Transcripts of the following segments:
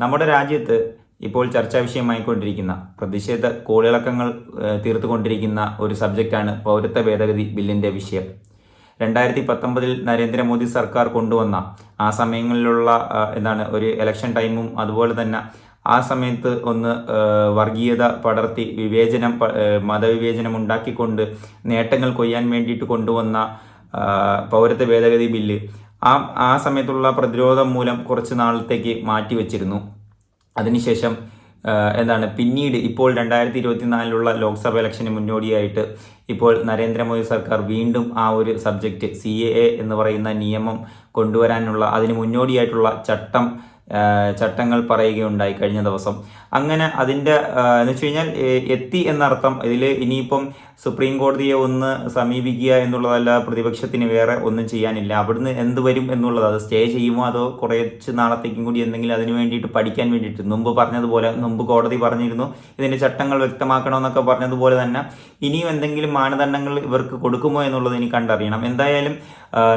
നമ്മുടെ രാജ്യത്ത് ഇപ്പോൾ ചർച്ചാ വിഷയമായിക്കൊണ്ടിരിക്കുന്ന പ്രതിഷേധ കോളിളക്കങ്ങൾ തീർത്തുകൊണ്ടിരിക്കുന്ന ഒരു സബ്ജക്റ്റാണ് പൗരത്വ ഭേദഗതി ബില്ലിന്റെ വിഷയം. രണ്ടായിരത്തി പത്തൊമ്പതിൽ നരേന്ദ്രമോദി സർക്കാർ കൊണ്ടുവന്ന ആ സമയങ്ങളിലുള്ള എന്താണ് ഒരു ഇലക്ഷൻ ടൈമും അതുപോലെ തന്നെ ആ സമയത്ത് ഒന്ന് വർഗീയത പടർത്തി വിവേചനം മതവിവേചനം ഉണ്ടാക്കിക്കൊണ്ട് നേട്ടങ്ങൾ കൊയ്യാൻ വേണ്ടിയിട്ട് കൊണ്ടുവന്ന പൗരത്വ ഭേദഗതി ബില്ല് ആ ആ സമയത്തുള്ള പ്രതിരോധം മൂലം കുറച്ച് നാളത്തേക്ക് മാറ്റിവെച്ചിരുന്നു. അതിനുശേഷം എന്താണ് പിന്നീട് ഇപ്പോൾ രണ്ടായിരത്തി ഇരുപത്തിനാലിലുള്ള ലോക്സഭ ഇലക്ഷന് മുന്നോടിയായിട്ട് ഇപ്പോൾ നരേന്ദ്രമോദി സർക്കാർ വീണ്ടും ആ ഒരു സബ്ജക്റ്റ് സി എ എന്ന് പറയുന്ന നിയമം കൊണ്ടുവരാനുള്ള അതിന് മുന്നോടിയായിട്ടുള്ള ചട്ടം ചട്ടങ്ങൾ പറയുകയുണ്ടായി കഴിഞ്ഞ ദിവസം. അങ്ങനെ അതിന്റെ എന്ന് വെച്ച് കഴിഞ്ഞാൽ എത്തി എന്നർത്ഥം ഇതിൽ ഇനിയിപ്പം സുപ്രീം കോടതിയെ ഒന്ന് സമീപിക്കുക എന്നുള്ളതല്ല പ്രതിപക്ഷത്തിന് വേറെ ഒന്നും ചെയ്യാനില്ല. അവിടുന്ന് എന്ത് വരും എന്നുള്ളത് അത് സ്റ്റേ ചെയ്യുമോ അതോ കുറച്ച് നാളത്തേക്കും കൂടി എന്തെങ്കിലും അതിന് വേണ്ടിയിട്ട് പഠിക്കാൻ വേണ്ടിയിട്ട്? മുമ്പ് പറഞ്ഞതുപോലെ മുമ്പ് കോടതി പറഞ്ഞിരുന്നു ഇതിന്റെ ചട്ടങ്ങൾ വ്യക്തമാക്കണമെന്നൊക്കെ പറഞ്ഞതുപോലെ തന്നെ ഇനിയും എന്തെങ്കിലും മാനദണ്ഡങ്ങൾ ഇവർക്ക് കൊടുക്കുമോ എന്നുള്ളത് ഇനി കണ്ടറിയണം. എന്തായാലും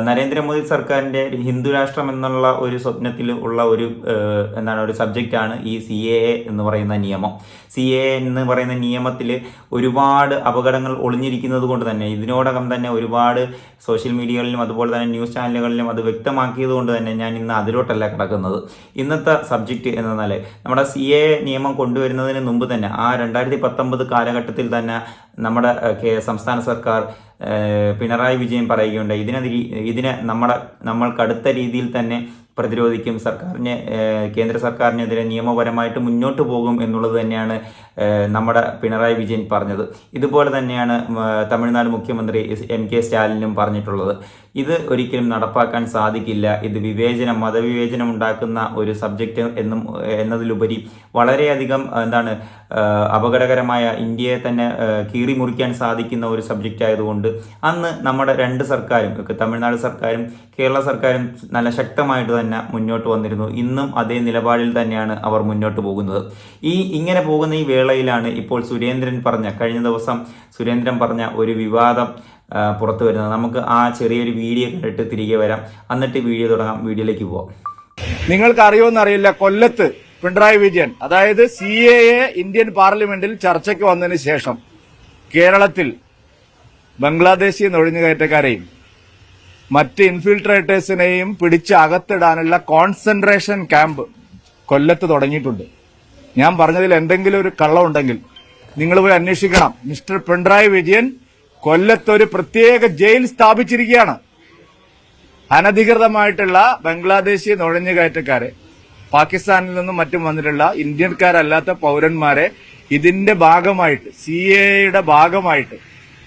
നരേന്ദ്രമോദി സർക്കാരിന്റെ ഹിന്ദു രാഷ്ട്രം എന്നുള്ള ഒരു സ്വപ്നത്തിൽ ഉള്ള ഒരു എന്താണ് ഒരു സബ്ജക്റ്റാണ് ഈ സി എ എന്ന് പറയുന്ന നിയമം. സി എ എന്ന് പറയുന്ന നിയമത്തിൽ ഒരുപാട് അപകടങ്ങൾ ഒളിഞ്ഞിരിക്കുന്നത് കൊണ്ട് തന്നെ ഇതിനോടകം തന്നെ ഒരുപാട് സോഷ്യൽ മീഡിയകളിലും അതുപോലെ തന്നെ ന്യൂസ് ചാനലുകളിലും അത് വ്യക്തമാക്കിയത് കൊണ്ട് തന്നെ ഞാൻ ഇന്ന് അതിലോട്ടല്ല കിടക്കുന്നത്. ഇന്നത്തെ സബ്ജക്റ്റ് എന്ന് പറഞ്ഞാൽ നമ്മുടെ സി എ നിയമം കൊണ്ടുവരുന്നതിന് മുമ്പ് തന്നെ ആ രണ്ടായിരത്തി പത്തൊമ്പത് കാലഘട്ടത്തിൽ തന്നെ നമ്മുടെ സംസ്ഥാന സർക്കാർ പിണറായി വിജയൻ പറയുകയുണ്ടായി. ഇതിനെതിരെ ഇതിനെ നമ്മുടെ നമ്മൾ കടുത്ത രീതിയിൽ തന്നെ പ്രതിരോധിക്കും സർക്കാരിന് കേന്ദ്ര സർക്കാരിനെതിരെ നിയമപരമായിട്ട് മുന്നോട്ട് പോകും എന്നുള്ളത് തന്നെയാണ് നമ്മുടെ പിണറായി വിജയൻ പറഞ്ഞത്. ഇതുപോലെ തന്നെയാണ് തമിഴ്നാട് മുഖ്യമന്ത്രി എം കെ സ്റ്റാലിനും പറഞ്ഞിട്ടുള്ളത്. ഇത് ഒരിക്കലും നടപ്പാക്കാൻ സാധിക്കില്ല. ഇത് വിവേചനം മതവിവേചനം ഉണ്ടാക്കുന്ന ഒരു സബ്ജക്റ്റ് എന്നും എന്നതിലുപരി വളരെയധികം എന്താണ് അപകടകരമായ ഇന്ത്യയെ തന്നെ കീറി മുറിക്കാൻ സാധിക്കുന്ന ഒരു സബ്ജക്റ്റ് ആയതുകൊണ്ട് അന്ന് നമ്മുടെ രണ്ട് സർക്കാരും തമിഴ്നാട് സർക്കാരും കേരള സർക്കാരും നല്ല ശക്തമായിട്ട് തന്നെ മുന്നോട്ട് വന്നിരുന്നു. ഇന്നും അതേ നിലപാടിൽ തന്നെയാണ് അവർ മുന്നോട്ട് പോകുന്നത്. ഈ ഇങ്ങനെ പോകുന്ന ഈ വേളയിലാണ് ഇപ്പോൾ സുരേന്ദ്രൻ പറഞ്ഞ കഴിഞ്ഞ ദിവസം സുരേന്ദ്രൻ പറഞ്ഞ ഒരു വിവാദം പുറത്തു വരുന്നത്. നമുക്ക് ആ ചെറിയൊരു വീഡിയോ കണ്ടിട്ട് തിരികെ വരാം. എന്നിട്ട് വീഡിയോ തുടങ്ങാം. വീഡിയോയിലേക്ക് പോവാം. നിങ്ങൾക്ക് അറിയുമെന്നറിയില്ല കൊല്ലത്ത് പിണറായി വിജയൻ അതായത് സി എ ഇന്ത്യൻ പാർലമെന്റിൽ ചർച്ചയ്ക്ക് വന്നതിന് ശേഷം കേരളത്തിൽ ബംഗ്ലാദേശി നുഴഞ്ഞുകയറ്റക്കാരെയും മറ്റ് ഇൻഫിൽട്രേറ്റേഴ്സിനെയും പിടിച്ച് അകത്തിടാനുള്ള കോൺസെൻട്രേഷൻ ക്യാമ്പ് കൊല്ലത്ത് തുടങ്ങിയിട്ടുണ്ട്. ഞാൻ പറഞ്ഞതിൽ എന്തെങ്കിലും ഒരു കള്ളമുണ്ടെങ്കിൽ നിങ്ങൾ പോയി അന്വേഷിക്കണം. മിസ്റ്റർ പിണറായി വിജയൻ കൊല്ലത്ത് ഒരു പ്രത്യേക ജയിൽ സ്ഥാപിച്ചിരിക്കുകയാണ്. അനധികൃതമായിട്ടുള്ള ബംഗ്ലാദേശി നുഴഞ്ഞുകയറ്റക്കാരെ പാകിസ്ഥാനിൽ നിന്നും മറ്റും വന്നിട്ടുള്ള ഇന്ത്യക്കാരല്ലാത്ത പൗരന്മാരെ ഇതിന്റെ ഭാഗമായിട്ട് സി എയുടെ ഭാഗമായിട്ട്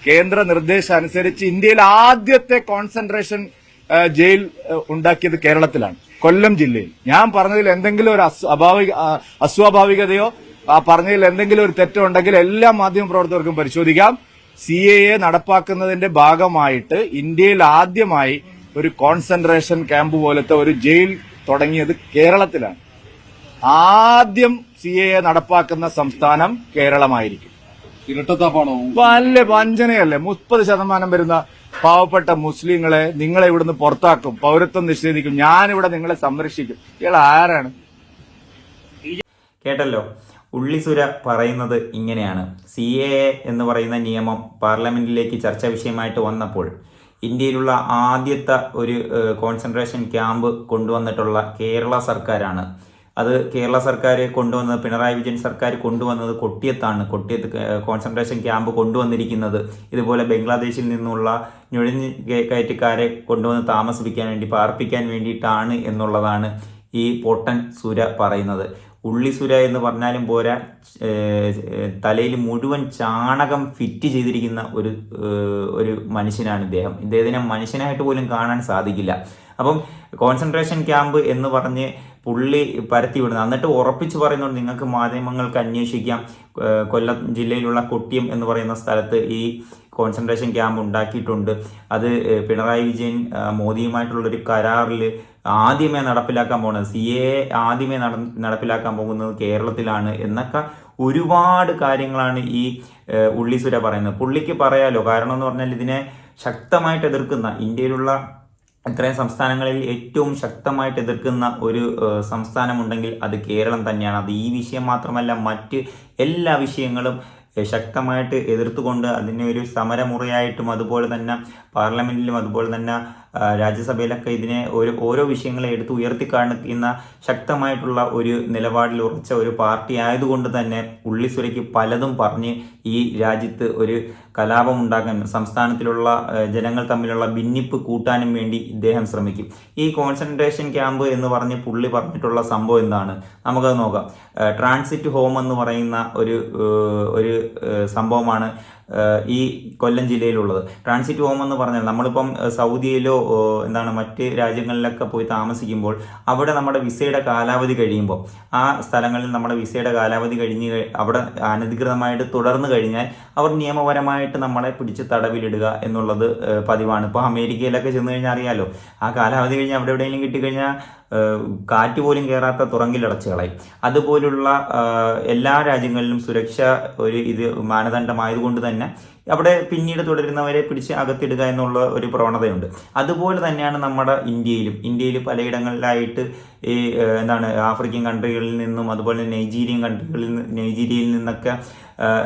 കേന്ദ്ര നിർദ്ദേശം അനുസരിച്ച് ഇന്ത്യയിൽ ആദ്യത്തെ കോൺസെൻട്രേഷൻ ജയിൽ ഉണ്ടാക്കിയത് കേരളത്തിലാണ് കൊല്ലം ജില്ലയിൽ. ഞാൻ പറഞ്ഞതിൽ എന്തെങ്കിലും ഒരു അസ്വാഭാവിക അസ്വാഭാവികതയോ പറഞ്ഞതിൽ എന്തെങ്കിലും ഒരു തെറ്റോ ഉണ്ടെങ്കിൽ എല്ലാ മാധ്യമ പ്രവർത്തകർക്കും പരിശോധിക്കാം. സി എ എ നടപ്പാക്കുന്നതിന്റെ ഭാഗമായിട്ട് ഇന്ത്യയിൽ ആദ്യമായി ഒരു കോൺസെൻട്രേഷൻ ക്യാമ്പ് പോലത്തെ ഒരു ജയിൽ തുടങ്ങിയത് കേരളത്തിലാണ്. ആദ്യം സി എ എ നടപ്പാക്കുന്ന സംസ്ഥാനം കേരളമായിരിക്കും. ഇരട്ടത്താപ്പാണോ? വല്ല വഞ്ചനയല്ലേ? മുപ്പത് ശതമാനം വരുന്ന പാവപ്പെട്ട മുസ്ലിങ്ങളെ നിങ്ങളെ ഇവിടുന്ന് പുറത്താക്കും പൗരത്വം നിഷേധിക്കും ഞാനിവിടെ നിങ്ങളെ സംരക്ഷിക്കും. ഇയാൾ ആരാണ്? കേട്ടല്ലോ. ഉള്ളിസുര പറയുന്നത് ഇങ്ങനെയാണ്. സി എ എന്ന് പറയുന്ന നിയമം പാർലമെന്റിലേക്ക് ചർച്ചാ വിഷയമായിട്ട് വന്നപ്പോൾ ഇന്ത്യയിലുള്ള ആദ്യത്തെ ഒരു കോൺസെൻട്രേഷൻ ക്യാമ്പ് കൊണ്ടുവന്നിട്ടുള്ള കേരള സർക്കാരാണ്. അത് കേരള സർക്കാർ കൊണ്ടുവന്നത് പിണറായി വിജയൻ സർക്കാർ കൊണ്ടുവന്നത് കൊട്ടിയത്താണ്. കൊട്ടിയത്ത് കോൺസെൻട്രേഷൻ ക്യാമ്പ് കൊണ്ടുവന്നിരിക്കുന്നത്. ഇതുപോലെ ബംഗ്ലാദേശിൽ നിന്നുള്ള നുഴഞ്ഞ് കയറ്റക്കാരെ കൊണ്ടുവന്ന് താമസിപ്പിക്കാൻ വേണ്ടി പാർപ്പിക്കാൻ വേണ്ടിയിട്ടാണ് എന്നുള്ളതാണ് ഈ പൊട്ടൻ സുര പറയുന്നത്. ഉള്ളിസുര എന്ന് പറഞ്ഞാലും പോരാ. തലയിൽ മുഴുവൻ ചാണകം ഫിറ്റ് ചെയ്തിരിക്കുന്ന ഒരു ഒരു മനുഷ്യനാണ് ഇദ്ദേഹം. ഇദ്ദേഹത്തിനെ മനുഷ്യനായിട്ട് പോലും കാണാൻ സാധിക്കില്ല. അപ്പം കോൺസെൻട്രേഷൻ ക്യാമ്പ് എന്ന് പറഞ്ഞ് പുള്ളി പരത്തി വിടുന്നത്. എന്നിട്ട് ഉറപ്പിച്ച് പറയുന്നുണ്ട് നിങ്ങൾക്ക് മാധ്യമങ്ങൾക്ക് അന്വേഷിക്കാം. കൊല്ലം ജില്ലയിലുള്ള കൊട്ടിയം എന്ന് പറയുന്ന സ്ഥലത്ത് ഈ കോൺസെൻട്രേഷൻ ക്യാമ്പ് ഉണ്ടാക്കിയിട്ടുണ്ട്. അത് പിണറായി വിജയൻ മോദിയുമായിട്ടുള്ള മോദിയുമായിട്ടുള്ളൊരു കരാറിൽ ആദ്യമേ നടപ്പിലാക്കാൻ പോകുന്നത് സി എ ആദ്യമേ നട നടപ്പിലാക്കാൻ പോകുന്നത് കേരളത്തിലാണ് എന്നൊക്കെ ഒരുപാട് കാര്യങ്ങളാണ് ഈ ഉള്ളിസുര പറയുന്നത്. പുള്ളിക്ക് പറയാലോ കാരണം എന്ന് പറഞ്ഞാൽ ഇതിനെ ശക്തമായിട്ട് എതിർക്കുന്ന ഇന്ത്യയിലുള്ള ഇത്രയും സംസ്ഥാനങ്ങളിൽ ഏറ്റവും ശക്തമായിട്ട് എതിർക്കുന്ന ഒരു സംസ്ഥാനമുണ്ടെങ്കിൽ അത് കേരളം തന്നെയാണ്. അത് ഈ വിഷയം മാത്രമല്ല മറ്റ് എല്ലാ വിഷയങ്ങളും ശക്തമായിട്ട് എതിർത്തുകൊണ്ട് അതിനെ ഒരു സമരമുറയായിട്ടും അതുപോലെ തന്നെ പാർലമെന്റിലും അതുപോലെ തന്നെ രാജ്യസഭയിലൊക്കെ ഇതിനെ ഒരു ഓരോ വിഷയങ്ങളെ എടുത്ത് ഉയർത്തി കാണിക്കുന്ന ശക്തമായിട്ടുള്ള ഒരു നിലപാടിൽ ഉറച്ച ഒരു പാർട്ടി ആയതുകൊണ്ട് തന്നെ ഉള്ളിസുരയ്ക്ക് പലതും പറഞ്ഞ് ഈ രാജ്യത്ത് ഒരു കലാപം ഉണ്ടാക്കാൻ സംസ്ഥാനത്തിലുള്ള ജനങ്ങൾ തമ്മിലുള്ള ഭിന്നിപ്പ് കൂട്ടാനും വേണ്ടി ഇദ്ദേഹം ശ്രമിക്കും. ഈ കോൺസെൻട്രേഷൻ ക്യാമ്പ് എന്ന് പറഞ്ഞ് പുള്ളി പറഞ്ഞിട്ടുള്ള സംഭവം എന്താണ്? നമുക്കത് നോക്കാം. ട്രാൻസിറ്റ് ഹോം എന്ന് പറയുന്ന ഒരു ഒരു സംഭവമാണ്. ഈ കൊല്ലം ജില്ലയിലുള്ളത്. ട്രാൻസിറ്റ് ഹോം എന്ന് പറഞ്ഞാൽ നമ്മളിപ്പം സൗദിയിലോ എന്താണ് മറ്റ് രാജ്യങ്ങളിലൊക്കെ പോയി താമസിക്കുമ്പോൾ അവിടെ നമ്മുടെ വിസയുടെ കാലാവധി കഴിയുമ്പോൾ ആ സ്ഥലങ്ങളിൽ നമ്മുടെ വിസയുടെ കാലാവധി കഴിഞ്ഞ് കഴി- അവിടെ അനധികൃതമായിട്ട് തുടർന്ന് കഴിഞ്ഞാൽ അവർ നിയമപരമായിട്ട് നമ്മളെ പിടിച്ച് തടവിലിടുക എന്നുള്ളത് പതിവാണ്. ഇപ്പോൾ അമേരിക്കയിലൊക്കെ ചെന്ന് കഴിഞ്ഞാൽ അറിയാലോ ആ കാലാവധി കഴിഞ്ഞ് അവിടെ എവിടെയെങ്കിലും കിട്ടിക്കഴിഞ്ഞാൽ കാറ്റ് പോലും കയറാത്ത തുറങ്കിലടച്ച് കളയും. അതുപോലുള്ള എല്ലാ രാജ്യങ്ങളിലും സുരക്ഷ ഒരു ഇത് മാനദണ്ഡമായതുകൊണ്ട് തന്നെ അവിടെ പിന്നീട് തുടരുന്നവരെ പിടിച്ച് അകത്തിടുക എന്നുള്ള ഒരു പ്രവണതയുണ്ട്. അതുപോലെ തന്നെയാണ് നമ്മുടെ ഇന്ത്യയിലും. ഇന്ത്യയിൽ പലയിടങ്ങളിലായിട്ട് ഈ എന്താണ് ആഫ്രിക്കൻ കൺട്രികളിൽ നിന്നും അതുപോലെ നൈജീരിയൻ കൺട്രികളിൽ നൈജീരിയയിൽ നിന്നൊക്കെ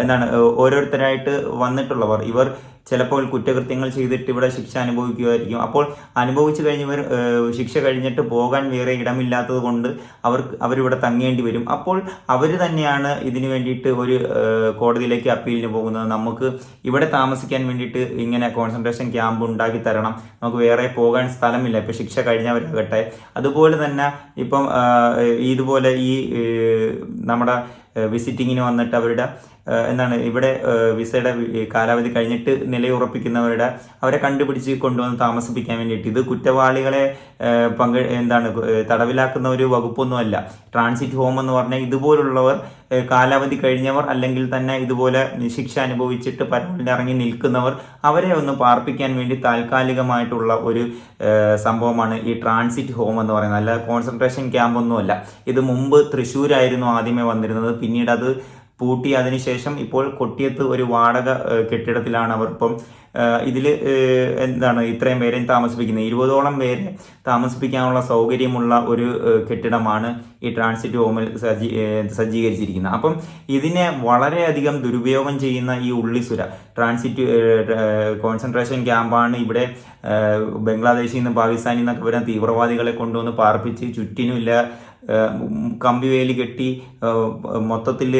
എന്താണ് ഓരോരുത്തരായിട്ട് വന്നിട്ടുള്ളവർ ഇവർ ചിലപ്പോൾ കുറ്റകൃത്യങ്ങൾ ചെയ്തിട്ട് ഇവിടെ ശിക്ഷ അനുഭവിക്കുമായിരിക്കും. അപ്പോൾ അനുഭവിച്ചു കഴിഞ്ഞവർ ശിക്ഷ കഴിഞ്ഞിട്ട് പോകാൻ വേറെ ഇടമില്ലാത്തത് കൊണ്ട് അവർക്ക് അവരിവിടെ തങ്ങേണ്ടി വരും. അപ്പോൾ അവർ തന്നെയാണ് ഇതിനു വേണ്ടിയിട്ട് ഒരു കോടതിയിലേക്ക് അപ്പീലിന് പോകുന്നത്. നമുക്ക് ഇവിടെ താമസിക്കാൻ വേണ്ടിയിട്ട് ഇങ്ങനെ കോൺസെൻട്രേഷൻ ക്യാമ്പ് ഉണ്ടാക്കി തരണം. നമുക്ക് വേറെ പോകാൻ സ്ഥലമില്ല. ഇപ്പോൾ ശിക്ഷ കഴിഞ്ഞവരാകട്ടെ. അതുപോലെ തന്നെ ഇപ്പം ഇതുപോലെ ഈ നമ്മുടെ വിസിറ്റിങ്ങിന് വന്നിട്ട് അവരുടെ എന്താണ് ഇവിടെ വിസയുടെ കാലാവധി കഴിഞ്ഞിട്ട് നിലയുറപ്പിക്കുന്നവരുടെ അവരെ കണ്ടുപിടിച്ച് കൊണ്ടുവന്ന് താമസിപ്പിക്കാൻ വേണ്ടിയിട്ട്. ഇത് കുറ്റവാളികളെ പങ്ക് എന്താണ് തടവിലാക്കുന്ന ഒരു വകുപ്പൊന്നുമല്ല. ട്രാൻസിറ്റ് ഹോം എന്ന് പറഞ്ഞാൽ ഇതുപോലുള്ളവർ കാലാവധി കഴിഞ്ഞവർ അല്ലെങ്കിൽ തന്നെ ഇതുപോലെ ശിക്ഷ അനുഭവിച്ചിട്ട് ഇറങ്ങി നിൽക്കുന്നവർ അവരെ ഒന്ന് പാർപ്പിക്കാൻ വേണ്ടി താൽക്കാലികമായിട്ടുള്ള ഒരു സംഭവമാണ് ഈ ട്രാൻസിറ്റ് ഹോം എന്ന് പറയുന്നത്. അല്ല കോൺസെൻട്രേഷൻ ക്യാമ്പൊന്നുമല്ല ഇത് മുമ്പ് തൃശ്ശൂരായിരുന്നു ആദ്യമേ വന്നിരുന്നത്. പിന്നീട് അത് പൂട്ടി അതിനുശേഷം ഇപ്പോൾ കൊട്ടിയത്ത് ഒരു വാടക കെട്ടിടത്തിലാണ് അവർ ഇപ്പം ഇതിൽ എന്താണ് ഇത്രയും പേരെയും താമസിപ്പിക്കുന്നത്. ഇരുപതോളം പേരെ താമസിപ്പിക്കാനുള്ള സൗകര്യമുള്ള ഒരു കെട്ടിടമാണ് ഈ ട്രാൻസിറ്റ് ഹോമിൽ സജ്ജീ സജ്ജീകരിച്ചിരിക്കുന്നത്. അപ്പം ഇതിനെ വളരെയധികം ദുരുപയോഗം ചെയ്യുന്ന ഈ ഉള്ളിസുര ട്രാൻസിറ്റ് കോൺസെൻട്രേഷൻ ക്യാമ്പാണ് ഇവിടെ ബംഗ്ലാദേശിൽ നിന്ന് പാകിസ്ഥാനിൽ നിന്നൊക്കെ വരുന്ന തീവ്രവാദികളെ കൊണ്ടുവന്ന് പാർപ്പിച്ച് ചുറ്റിനുമില്ല കമ്പിവേലി കെട്ടി മൊത്തത്തിൽ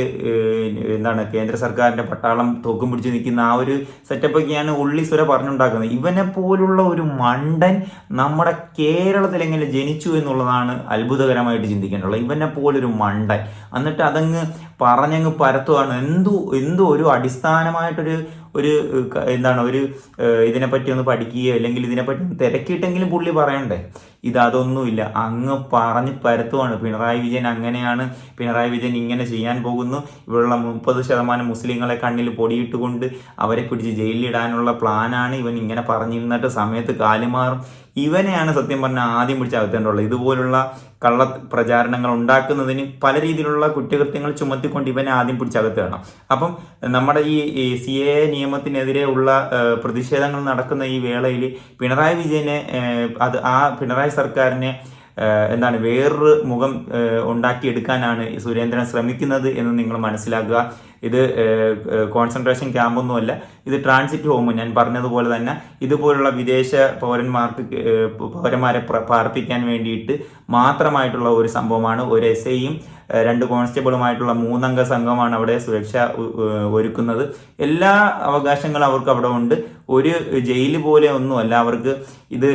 എന്താണ് കേന്ദ്ര സർക്കാരിന്റെ പട്ടാളം തോക്കും പിടിച്ച് നിൽക്കുന്ന ആ ഒരു സെറ്റപ്പൊക്കെയാണ് ഉള്ളി സുര പറഞ്ഞുണ്ടാക്കുന്നത്. ഇവനെ പോലുള്ള ഒരു മണ്ടൻ നമ്മുടെ കേരളത്തിൽ എങ്ങനെ ജനിച്ചു എന്നുള്ളതാണ് അത്ഭുതകരമായിട്ട് ചിന്തിക്കേണ്ടത്. ഇവനെ പോലൊരു മണ്ടൻ. എന്നിട്ട് അതങ്ങ് പറഞ്ഞങ്ങ് പരത്തുവാണ്. എന്തു എന്തു ഒരു അടിസ്ഥാനമായിട്ടൊരു ഒരു എന്താണ് ഒരു ഇതിനെ ഇതിനെപ്പറ്റി ഒന്ന് പഠിക്കുകയോ അല്ലെങ്കിൽ ഇതിനെപ്പറ്റി ഒന്ന് തിരക്കിയിട്ടെങ്കിലും പുള്ളി പറയണ്ടേ? ഇത് അതൊന്നുമില്ല. അങ്ങ് പറഞ്ഞ് പരത്തുവാണ്. പിണറായി വിജയൻ അങ്ങനെയാണ്. പിണറായി വിജയൻ ഇങ്ങനെ ചെയ്യാൻ പോകുന്നു. ഇവിടെയുള്ള മുപ്പത് ശതമാനം മുസ്ലിങ്ങളെ കണ്ണിൽ പൊടിയിട്ടുകൊണ്ട് അവരെ പിടിച്ച് ജയിലിലിടാനുള്ള പ്ലാനാണ് ഇവൻ ഇങ്ങനെ പറഞ്ഞിരുന്നിട്ട് സമയത്ത് കാലുമാറും. ഇവനെയാണ് സത്യം പറഞ്ഞാൽ ആദ്യം പിടിച്ച് അകത്തേണ്ടുള്ളത് ഇതുപോലുള്ള കള്ള പ്രചാരണങ്ങൾ ഉണ്ടാക്കുന്നതിന് പല രീതിയിലുള്ള കുറ്റകൃത്യങ്ങൾ ചുമത്തിക്കൊണ്ട് ഇവനെ ആദ്യം പിടിച്ചകത്തേണം അപ്പം നമ്മുടെ ഈ സി എ നിയമത്തിനെതിരെ ഉള്ള പ്രതിഷേധങ്ങൾ നടക്കുന്ന ഈ വേളയിൽ പിണറായി വിജയനെ അത് ആ പിണറായി സർക്കാരിനെ എന്താണ് വേറൊരു മുഖം ഉണ്ടാക്കിയെടുക്കാനാണ് സുരേന്ദ്രൻ ശ്രമിക്കുന്നത് എന്ന് നിങ്ങൾ മനസ്സിലാക്കുക. ഇത് കോൺസെൻട്രേഷൻ ക്യാമ്പൊന്നുമല്ല ഇത് ട്രാൻസിറ്റ് ഹോം ഞാൻ പറഞ്ഞതുപോലെ തന്നെ ഇതുപോലുള്ള വിദേശ പൗരന്മാർക്ക് പൗരന്മാരെ പാർപ്പിക്കാൻ വേണ്ടിയിട്ട് മാത്രമായിട്ടുള്ള ഒരു സംഭവമാണ്. ഒരു എസ് ഐയും രണ്ട് കോൺസ്റ്റബിളുമായിട്ടുള്ള മൂന്നംഗ സംഘമാണ് അവിടെ സുരക്ഷ ഒരുക്കുന്നത്. എല്ലാ അവകാശങ്ങളും അവർക്ക് അവിടെ ഉണ്ട്. ഒരു ജയിൽ പോലെ ഒന്നുമല്ല അവർക്ക് ഇത്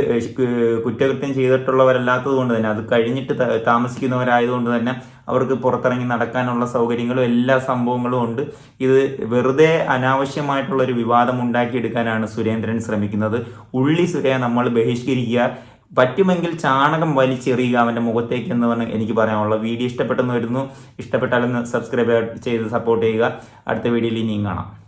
കുറ്റകൃത്യം ചെയ്തിട്ടുള്ളവരല്ലാത്തത് കൊണ്ട് തന്നെ അത് കഴിഞ്ഞിട്ട് താമസിക്കുന്നവരായതുകൊണ്ട് തന്നെ അവർക്ക് പുറത്തിറങ്ങി നടക്കാനുള്ള സൗകര്യങ്ങളും എല്ലാ സംഭവങ്ങളും ഉണ്ട്. ഇത് വെറുതെ അനാവശ്യമായിട്ടുള്ള ഒരു വിവാദം ഉണ്ടാക്കിയെടുക്കാനാണ് സുരേന്ദ്രൻ ശ്രമിക്കുന്നത്. ഉള്ളി സുരയെ നമ്മൾ ബഹിഷ്കരിക്കുക. പറ്റുമെങ്കിൽ ചാണകം വലിച്ചെറിയുക അവന്റെ മുഖത്തേക്ക് എന്ന് പറഞ്ഞ് എനിക്ക് പറയാനുള്ളത്. വീഡിയോ ഇഷ്ടപ്പെട്ടെന്ന് വരുന്നു ഇഷ്ടപ്പെട്ടാലൊന്ന് സബ്സ്ക്രൈബ് ചെയ്ത് സപ്പോർട്ട് ചെയ്യുക. അടുത്ത വീഡിയോയിൽ ഇനിയും കാണാം.